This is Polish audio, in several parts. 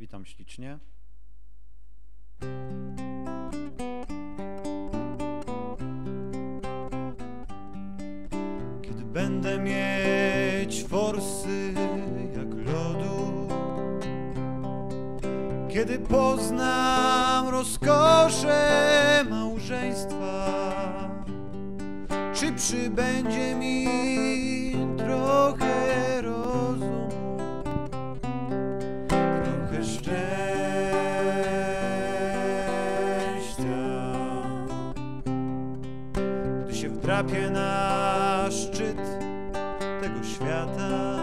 Witam ślicznie. Kiedy będę mieć forsy jak lodu, kiedy poznam rozkosze małżeństwa, czy przybędzie mi trochę drapie na szczyt tego świata.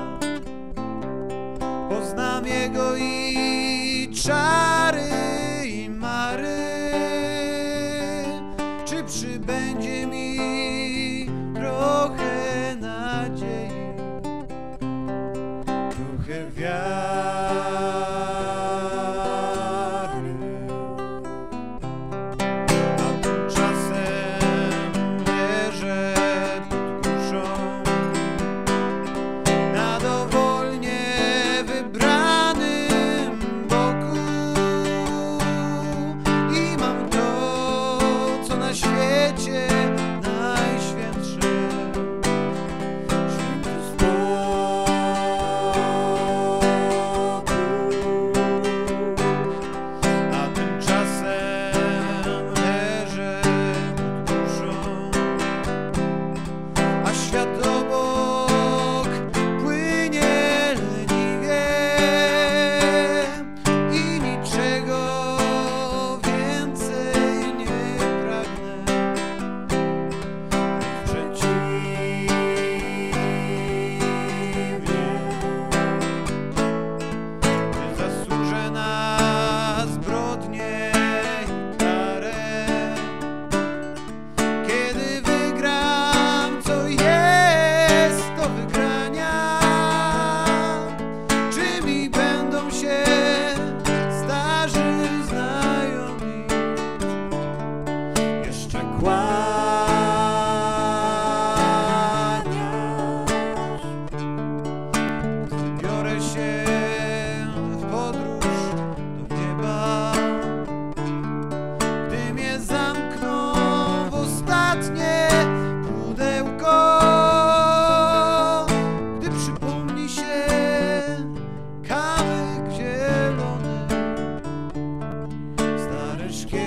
Poznam jego i czas.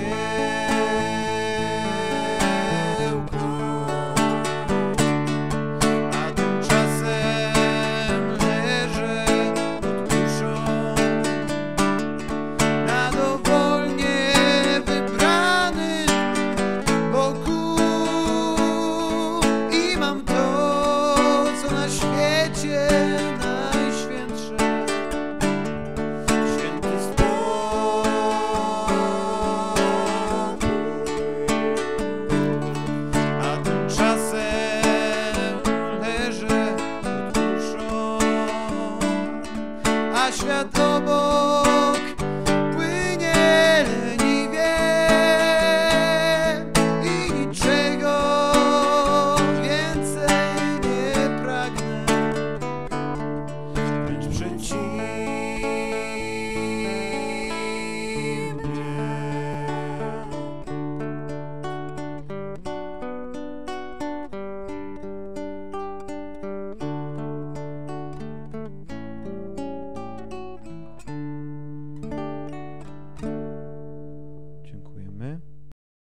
Yeah. światowo.